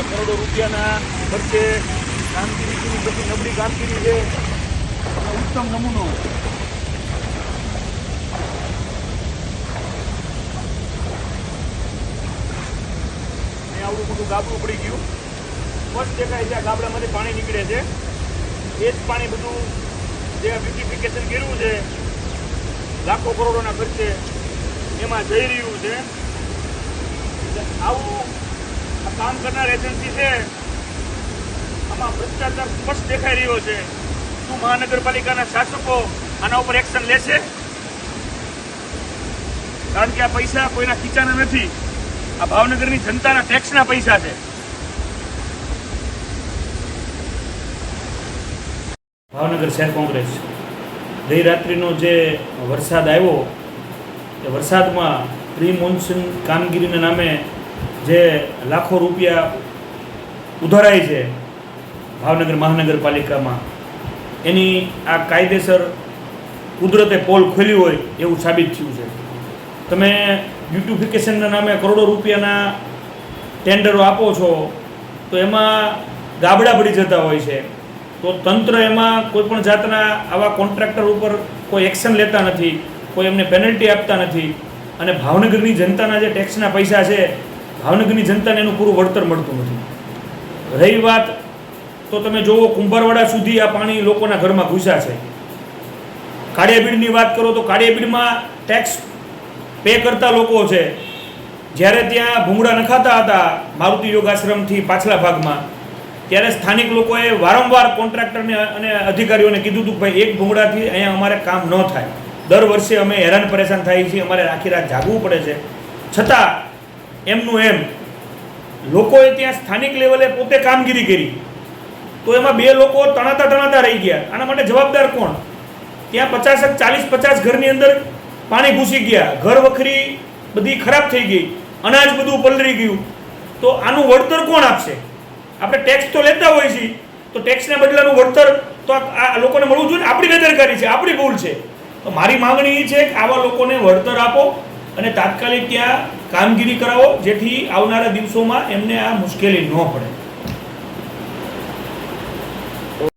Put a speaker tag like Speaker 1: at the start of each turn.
Speaker 1: કરોડો રૂપિયાના ખર્ચે કામગીરી બધી નબળી કામગીરી છે. ઉત્તમ નમૂનો. આવડું મોટું ગાબડું પડી ગયું. સ્પષ્ટ દેખાય છે, આ ગાબડામાંથી પાણી નીકળે છે. એ જ પાણી બધું જે બ્યુટિફિકેશન કર્યું છે, લાખો કરોડોના ખર્ચે એમાં જઈ રહ્યું છે. આવું કામ કરનાર એજન્સી છે. આમાં ભ્રષ્ટાચાર સ્પષ્ટ દેખાઈ રહ્યો છે. શું મહાનગરપાલિકાના શાસકો આના ઉપર એક્શન લેશે? કારણ કે આ પૈસા કોઈના ખીચાના નથી. આ ભાવનગરની જનતાના ટેક્સના પૈસા છે.
Speaker 2: ભાવનગર શહેર કોંગ્રેસ. ગઈ રાત્રિનો જે વરસાદ આવ્યો, એ વરસાદમાં પ્રી મોન્સૂન કામગીરીના નામે જે લાખો રૂપિયા ઉધારાય છે ભાવનગર મહાનગરપાલિકામાં, એની આ કાયદેસર કુદરતે પોલ ખોલી હોય એવું સાબિત થયું છે. તમે બ્યુટિફિકેશનના નામે કરોડો રૂપિયાના ટેન્ડરો આપો છો, તો એમાં ગાબડા પડી જતા હોય છે. તો તંત્ર એમાં કોઈપણ જાતના આવા કોન્ટ્રાક્ટર ઉપર કોઈ એક્શન લેતા નથી, કોઈ એમને પેનલ્ટી આપતા નથી. અને ભાવનગરની જનતાના જે ટેક્સના પૈસા છે ભાવનગરની જનતાને એનું પૂરું વળતર મળતું નથી. રહી વાત તો તમે જુઓ કુંભારવાડા સુધી આ પાણી લોકોના ઘરમાં ઘૂસ્યા છે. કાળિયાબીડની વાત કરો તો કાળિયાબીડમાં ટેક્સ પે કરતા લોકો છે. જ્યારે ત્યાં ભૂંગળા નખાતા હતા મારુતિ યોગાશ્રમથી પાછલા ભાગમાં, ત્યારે સ્થાનિક લોકોએ વારંવાર કોન્ટ્રાક્ટરને અને અધિકારીઓને કીધું હતું ભાઈ, એક ભૂંગળાથી અહીંયા અમારે કામ ન થાય. દર વર્ષે અમે હેરાન પરેશાન થઈએ છીએ, અમારે આખી રાત જાગવું પડે છે. છતાં એમનું એમ, લોકોએ ત્યાં સ્થાનિક લેવલે પોતે કામગીરી કરી. તો એમાં બે લોકો તણાતા તણાતા રહી ગયા. આના માટે જવાબદાર કોણ? ત્યાં પચાસક ચાલીસ પચાસ ઘરની અંદર પાણી ઘૂસી ગયા. ઘર વખરી બધી ખરાબ થઈ ગઈ. અનાજ બધું પલળી ગયું. તો આનું વળતર કોણ આપશે? આપણે ટેક્સ તો લેતા હોઈએ છીએ. તો ટેક્સના બદલાનું વળતર તો આ લોકોને મળવું જોઈએ આપણી બેદરકારી છે, આપણી ભૂલ છે. તો મારી માંગણી એ છે કે આવા લોકોને વળતર આપો. અને તાત્કાલિક ત્યાં કામગીરી કરાવો જેથી આવનારા દિવસોમાં એમને આ મુશ્કેલી ન પડે.